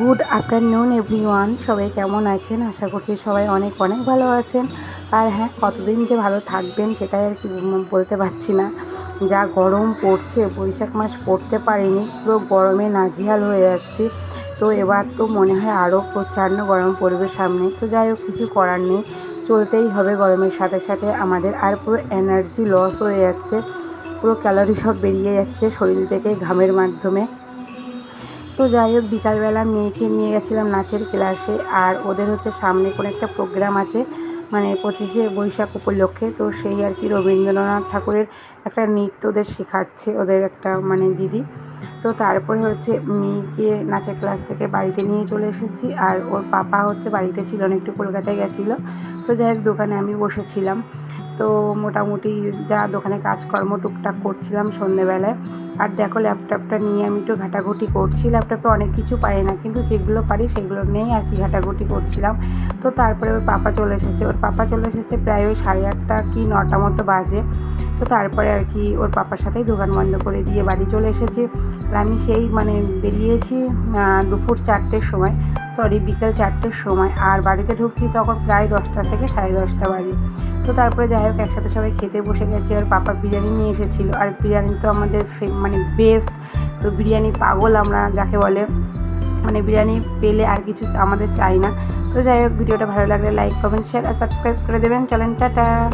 Good afternoon, everyone. সবাই কেমন আছেন? আশা করছি সবাই অনেক অনেক ভালো আছেন। আর হ্যাঁ কতদিন যে ভালো থাকবেন সেটাই আর কি বলতে পারছি না। যা গরম পড়ছে, বৈশাখ মাস পড়তে পারিনি, পুরো গরমে নাজেহাল হয়ে যাচ্ছি। তো এবার তো মনে হয় আরও প্রচণ্ড গরম পড়বে সামনে। তো যাই হোক, কিছু করার নেই। চলতেই হবে গরমের সাথে সাথে। আমাদের আর পুরো এনার্জি লস হয়ে যাচ্ছে। পুরো ক্যালোরি সব বেরিয়ে যাচ্ছে শরীর থেকে ঘামের মাধ্যমে। তো যাই হোক, বিকালবেলা মেয়েকে নিয়ে গেছিলাম নাচের ক্লাসে, আর ওদের হচ্ছে সামনে কোনো একটা প্রোগ্রাম আছে মানে পঁচিশে বৈশাখ উপলক্ষে, তো সেই আর কি রবীন্দ্রনাথ ঠাকুরের একটা নৃত্য ওদের শেখাচ্ছে, ওদের একটা মানে দিদি। তো তারপরে হচ্ছে মেয়েকে নাচের ক্লাস থেকে বাড়িতে নিয়ে চলে এসেছি, আর ওর পাপা হচ্ছে বাড়িতে ছিল না, একটু কলকাতায় গেছিল। তো যাই হোক, দোকানে আমি বসেছিলাম। তো মোটামুটি যা দোকানে কাজকর্ম টুকটাক করছিলাম সন্ধেবেলায়। আর দেখো ল্যাপটপটা নিয়ে আমি একটু ঘাটাঘুটি করছি। ল্যাপটপে অনেক কিছু পারি না, কিন্তু যেগুলো পারি সেগুলো নেই আর কি ঘাটাঘুটি করছিলাম। তো তারপরে ওর পাপা চলে এসেছে। ওর পাপা চলে এসেছে প্রায় ওই সাড়ে আটটা কি নটা মতো বাজে। তো তারপরে আর কি ওর পাপার সাথেই দোকান বন্ধ করে দিয়ে বাড়ি চলে এসেছি। আর আমি সেই মানে বেরিয়েছি দুপুর চারটের সময়। সরি, বিকেল চারটের সময়। আর বাড়িতে ঢুকছি তখন প্রায় দশটা থেকে সাড়ে দশটা বাজে। তো তারপরে যাই হোক, একসাথে সবাই খেতে বসে গেছে। আর পাপা বিরিয়ানি নিয়ে এসেছিল। আর বিরিয়ানি তো আমাদের মানে বেস্ট তো বিরিয়ানি পাগল আমরা যাকে বলে। মানে বিরিয়ানি পেলে আর কিছু আমাদের চাই না। তো যাই হোক, ভিডিওটা ভালো লাগলে লাইক কমেন্ট শেয়ার আর সাবস্ক্রাইব করে দেবেন। চলেন, টাটা।